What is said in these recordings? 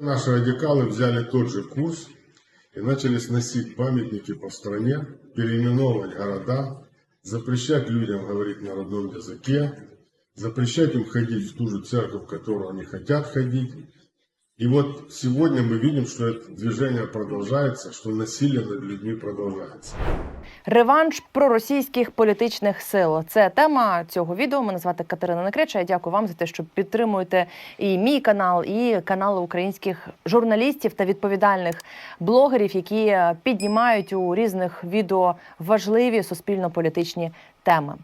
Наши радикалы взяли тот же курс и начали сносить памятники по стране, переименовывать города, запрещать людям говорить на родном языке, запрещать им ходить в ту же церковь, в которую они хотят ходить. И вот сегодня мы видим, что это движение продолжается, что насилие над людьми продолжается. Реванш проросійських політичних сил. Це тема цього відео. Мене звати Катерина Некреча. Я дякую вам за те, що підтримуєте і мій канал, і канали українських журналістів та відповідальних блогерів, які піднімають у різних відео важливі суспільно-політичні теми.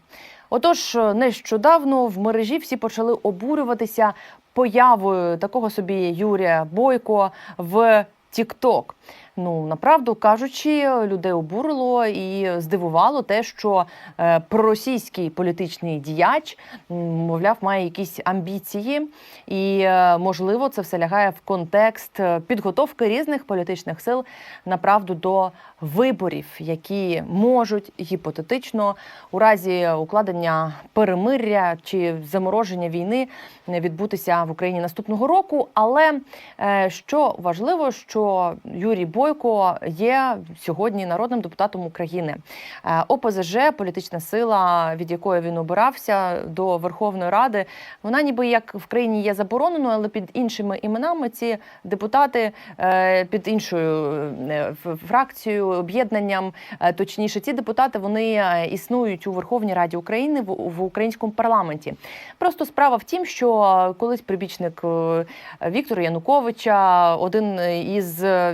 Отож, нещодавно в мережі всі почали обурюватися появою такого собі Юрія Бойко в TikTok. Ну направду кажучи, людей обурило і здивувало те, що е, проросійський політичний діяч, мовляв, має якісь амбіції, і е, можливо це все лягає в контекст е, підготовки різних політичних сил направду до виборів, які можуть гіпотетично у разі укладення перемиря чи замороження війни відбутися в Україні наступного року. Але що важливо, що Юрій Бойко є сьогодні народним депутатом України. Е, ОПЗЖ, політична сила, від якої він обирався до Верховної Ради, вона ніби як в країні є забороненою, але під іншими іменами ці депутати е, під іншою е, фракцією, об'єднанням, точніше, ці депутати вони існують у Верховній Раді України в, українському парламенті. Просто справа в тім, що колись прибічник Віктора Януковича, один із е,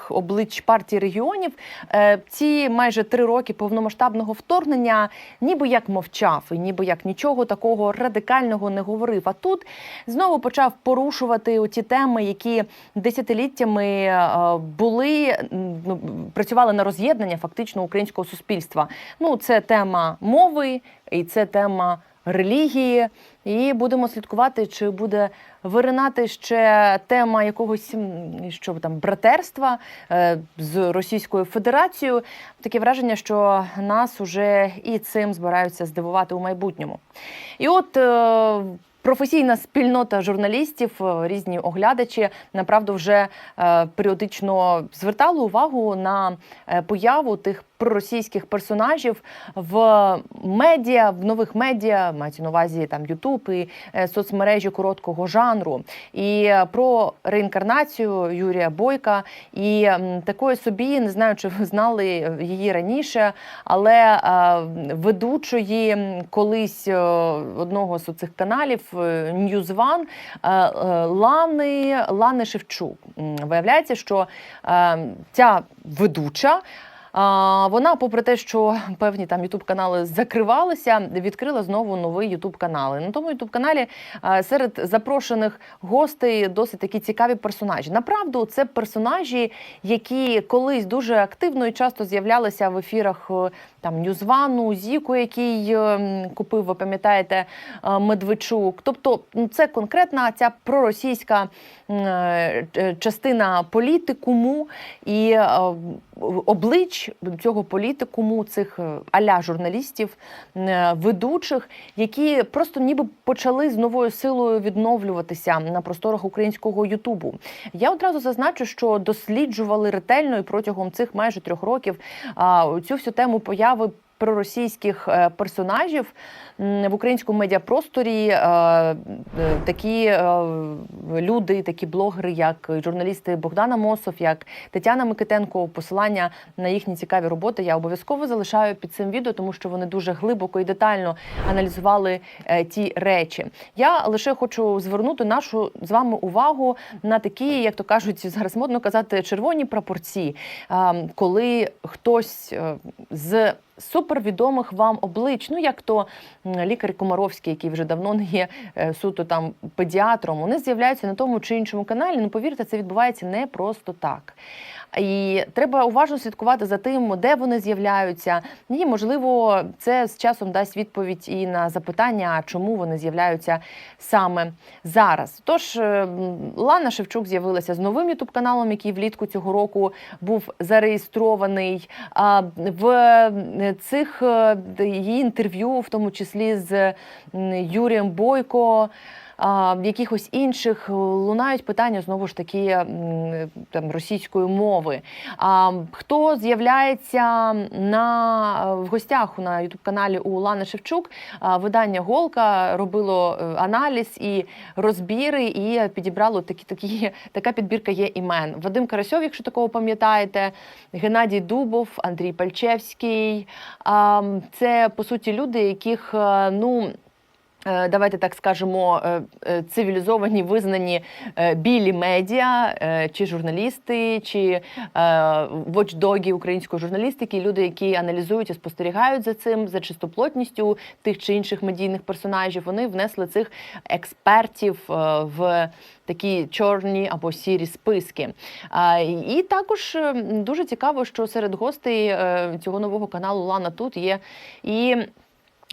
яскравих облич партії регіонів, е, ці майже три роки повномасштабного вторгнення, ніби як мовчав, і ніби як нічого такого радикального не говорив. А тут знову почав порушувати ті теми, які десятиліттями е, були ну, працювали на роз'єднання фактично українського суспільства. Ну, це тема мови і це тема релігії. І будемо слідкувати, чи буде виринати ще тема якогось що там братерства е, з Російською Федерацією. Таке враження, що нас уже і цим збираються здивувати у майбутньому. І от. е, Професійна спільнота журналістів, е, різні оглядачі направду вже періодично звертали увагу на появу тих проросійських персонажів в медіа, в нових медіа, мається на увазі там Ютуб і е, соцмережі короткого жанру. І е, про реінкарнацію Юрія Бойка і такої собі, не знаю, чи ви знали її раніше, але е, ведучої колись одного з цих каналів е, Лани, Лани Шевчук. Виявляється, що ця ведуча. Вона, попри те, що певні там ютуб канали закривалися, відкрила знову новий ютуб канали. На тому ютуб каналі серед запрошених гостей досить такі цікаві персонажі. Направду, це персонажі, які колись дуже активно і часто з'являлися в ефірах е, там Ньюзвану, Зіку, який е, купив, ви пам'ятаєте, е, Медведчук. Тобто, ну, це конкретна ця проросійська е, частина політикуму і е, облич цього політикуму, цих аля журналістів, ведучих, які просто ніби почали з новою силою відновлюватися на просторах українського Ютубу. Я одразу зазначу, що досліджували ретельно і протягом цих майже трьох років цю всю тему появи. Проросійських е, персонажів в українському медіапросторі е, е, такі люди, такі блогери, як журналісти Богдана Мосов, як Тетяна Микитенко. Посилання на їхні цікаві роботи я обов'язково залишаю під цим відео, тому що вони дуже глибоко і детально аналізували ті речі. Я лише хочу звернути нашу з вами увагу на такі, як то кажуть, зараз модно казати, червоні прапорці, е, коли хтось з супервідомих вам облич, ну як то лікар Комаровський, який вже давно не є е, суто там педіатром, вони з'являються на тому чи іншому каналі. Ну повірте, це відбувається не просто так. І треба уважно слідкувати за тим, де вони з'являються. І можливо, це з часом дасть відповідь і на запитання, чому вони з'являються саме зараз. Тож е, Лана Шевчук з'явилася з новим ютуб каналом, який влітку цього року був зареєстрований. В е, цих е, її інтерв'ю, в тому числі з Юрієм Бойко. Якихось інших лунають питання знову ж таки там російської мови. А хто з'являється на в гостях на ютуб каналі у Лани Шевчук? Видання Голка робило е, аналіз і розбіри, і підібрало такі такі така підбірка є імен. Вадим Карасьов, якщо такого пам'ятаєте, Геннадій Дубов, Андрій Пальчевський. А, Це по суті люди, яких е, ну. Е, Давайте так скажемо, е, е, цивілізовані, визнані білі медіа, чи журналісти, чи вочдоги української журналістики, люди, які аналізують і спостерігають за цим, за чистоплотністю тих чи інших медійних персонажів. Вони внесли цих експертів в такі чорні або сірі списки. І також дуже цікаво, що серед гостей цього нового каналу Лана тут є і.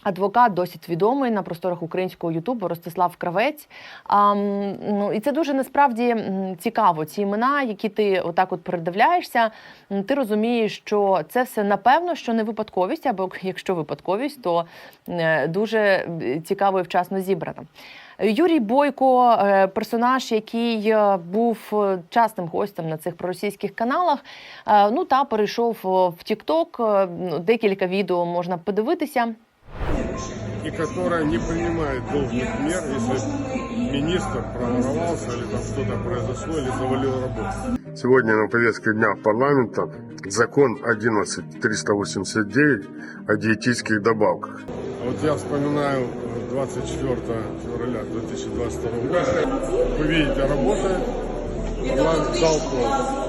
Адвокат досить відомий на просторах українського Ютубу Ростислав Кравець. А, ну, і це дуже насправді цікаво. Ці імена, які ти отак от передивляєшся, ти розумієш, що це все напевно, що не випадковість, або якщо випадковість, то е, дуже е, цікаво і вчасно зібрано. Юрій Бойко, е, персонаж, який був частим гостем на цих проросійських каналах. Ну та перейшов в е, ну, Декілька відео можна подивитися. И которая не принимает должных мер, если министр проворовался или там что-то произошло, или завалил работу. Сегодня на повестке дня парламента закон 11389 о диетических добавках. Вот я вспоминаю 24 февраля 2022 года. Вы видите, работает. Парламент дал повод.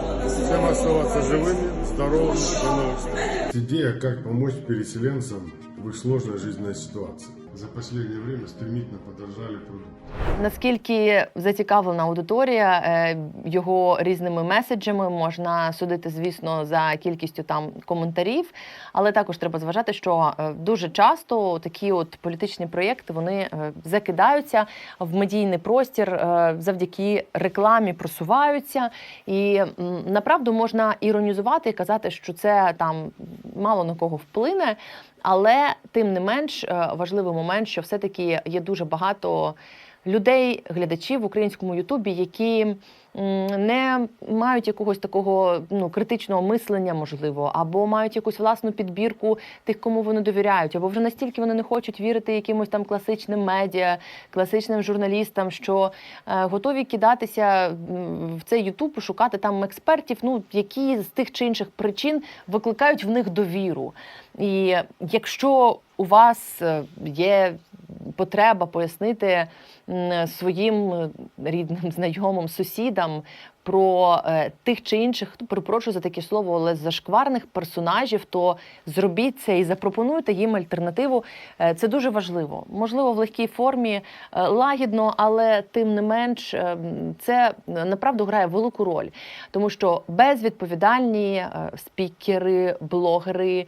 Всем оставаться живыми, здоровыми, до новых встреч. Идея, как помочь переселенцам в их сложной жизненной ситуации. За последнее время стремительно подорожали продукты. Наскільки зацікавлена аудиторія е, його різними меседжами, можна судити, звісно, за кількістю там коментарів, але також треба зважати, що е, дуже часто такі от політичні проєкти вони е, закидаються в медійний простір завдяки рекламі, просуваються. І направду можна іронізувати і казати, що це там мало на кого вплине. Але тим не менш е, важливий момент, що все-таки є дуже багато людей, глядачів в українському Ютубі, які не мають якогось такого ну критичного мислення, можливо, або мають якусь власну підбірку тих, кому вони довіряють, або вже настільки вони не хочуть вірити якимось там класичним медіа, класичним журналістам, що е, готові кидатися в цей Ютуб, шукати там експертів, ну які з тих чи інших причин викликають в них довіру. І якщо у вас е, є потреба пояснити своїм е, рідним, знайомим, сусідам про е, тих чи інших, ну, перепрошую за таке слово, але зашкварних персонажів, то зробіть це і запропонуйте їм альтернативу. Е, Це дуже важливо. Можливо, в легкій формі, лагідно, але тим не менш це направду грає велику роль, тому що безвідповідальні спікери, блогери.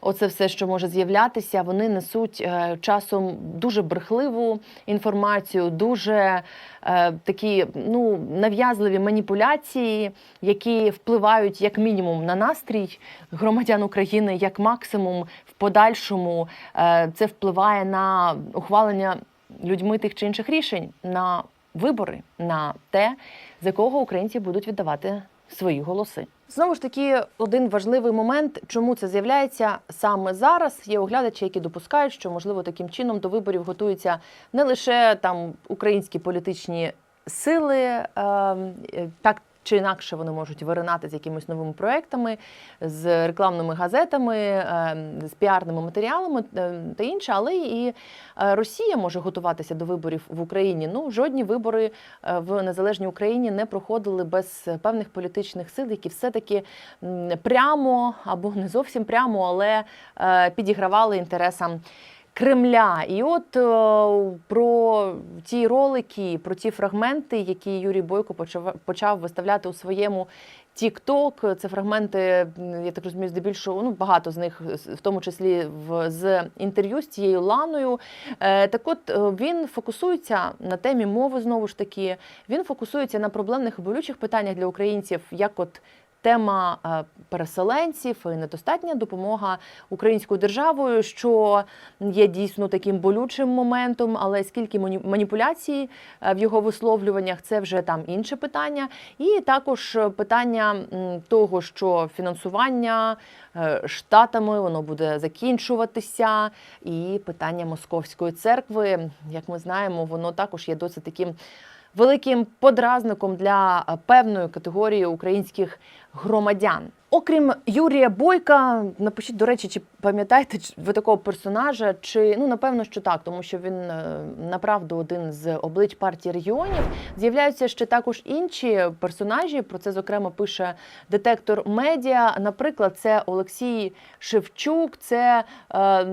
Оце все, що може з'являтися, вони несуть е, часом дуже брехливу інформацію, дуже е, такі ну нав'язливі маніпуляції, які впливають як мінімум на настрій громадян України, як максимум в подальшому е, це впливає на ухвалення людьми тих чи інших рішень, на вибори, на те, за кого українці будуть віддавати свої голоси. Знову ж таки, один важливий момент, чому це з'являється саме зараз. Є оглядачі, які допускають, що можливо таким чином до виборів готуються не лише там українські політичні сили, е, е, так чи інакше вони можуть виринати з якимись новими проектами, з рекламними газетами, е, з піарними матеріалами е, та інше, але і е, Росія може готуватися до виборів в Україні. Ну жодні вибори е, в незалежній Україні не проходили без певних політичних сил, які все-таки прямо або не зовсім прямо, але е, підігравали інтересам. Кремля, і от е, про ті ролики, про ті фрагменти, які Юрій Бойко почав почав виставляти у своєму TikTok. Це фрагменти, я так розумію, здебільшого ну багато з них, в тому числі в з інтерв'ю з цією Ланою. Е, так, от е, він фокусується на темі мови знову ж таки. Він фокусується на проблемних і болючих питаннях для українців, як от тема е, переселенців і недостатня допомога українською державою, що є дійсно таким болючим моментом, але скільки мані- маніпуляцій е, в його висловлюваннях, це вже там інше питання. І також питання того, що фінансування е, штатами воно буде закінчуватися, і питання московської церкви, як ми знаємо, воно також є досить таким великим подразником для е, певної категорії українських громадян. Окрім Юрія Бойка, напишіть, до речі, чи пам'ятаєте ви такого персонажа? Чи ну напевно, що так, тому що він е, направду один з облич партії регіонів. З'являються ще також інші персонажі. Про це зокрема пише детектор медіа. Наприклад, це Олексій Шевчук, це е,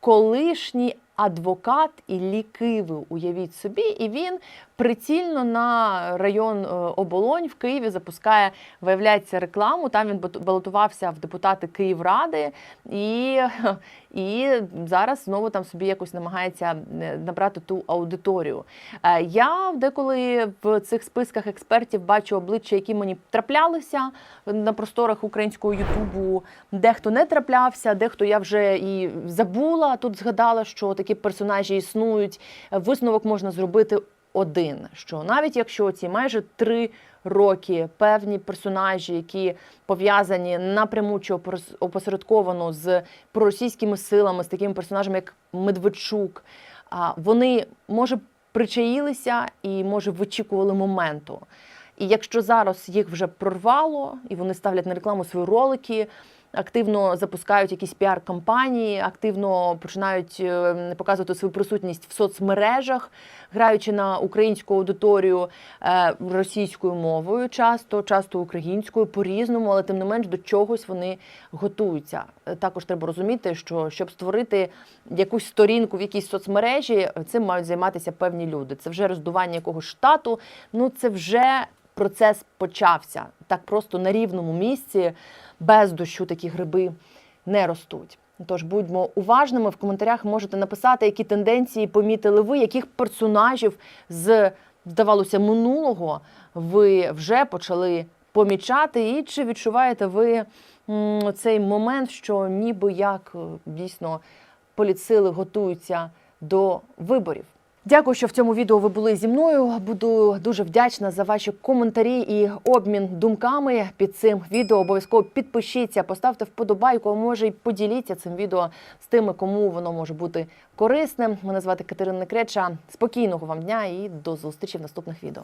колишній адвокат Іллі Киви. Уявіть собі, і він прицільно на район е, оболонь в Києві запускає, виявляється, рекламу. Там він балотувався в депутати Київради і, і зараз знову там собі якось намагається е, набрати ту аудиторію. Е, Я деколи в цих списках експертів бачу обличчя, які мені траплялися на просторах українського Ютубу. Дехто не траплявся, дехто я вже і забула. Тут згадала, що такі персонажі існують. Висновок можна зробити один: що навіть якщо ці майже три роки певні персонажі, які пов'язані напряму чи опосередковано з проросійськими силами, з такими персонажами, як Медведчук, вони може причаїлися і може вичікували моменту. І якщо зараз їх вже прорвало, і вони ставлять на рекламу свої ролики, активно запускають якісь піар-кампанії, активно починають е, показувати свою присутність в соцмережах, граючи на українську аудиторію е, російською мовою, часто, часто українською, по-різному, але тим не менш до чогось вони готуються. Е, Також треба розуміти, що щоб створити якусь сторінку в якійсь соцмережі, цим мають займатися певні люди. Це вже роздування якогось штату. Ну це вже процес почався. Так просто на рівному місці, без дощу такі гриби не ростуть. Тож будьмо уважними. В коментарях можете написати, які тенденції помітили ви, яких персонажів з, здавалося, минулого ви вже почали помічати, і чи відчуваєте ви цей момент, що ніби як е, дійсно політсили готуються до виборів? Дякую, що в цьому відео ви були зі мною. Буду дуже вдячна за ваші коментарі і обмін думками під цим відео. Обов'язково підпишіться, поставте вподобайку, а може й поділіться цим відео з тими, кому воно може бути корисним. Мене звати Катерина Некреча. Спокійного вам дня і до зустрічі в наступних відео.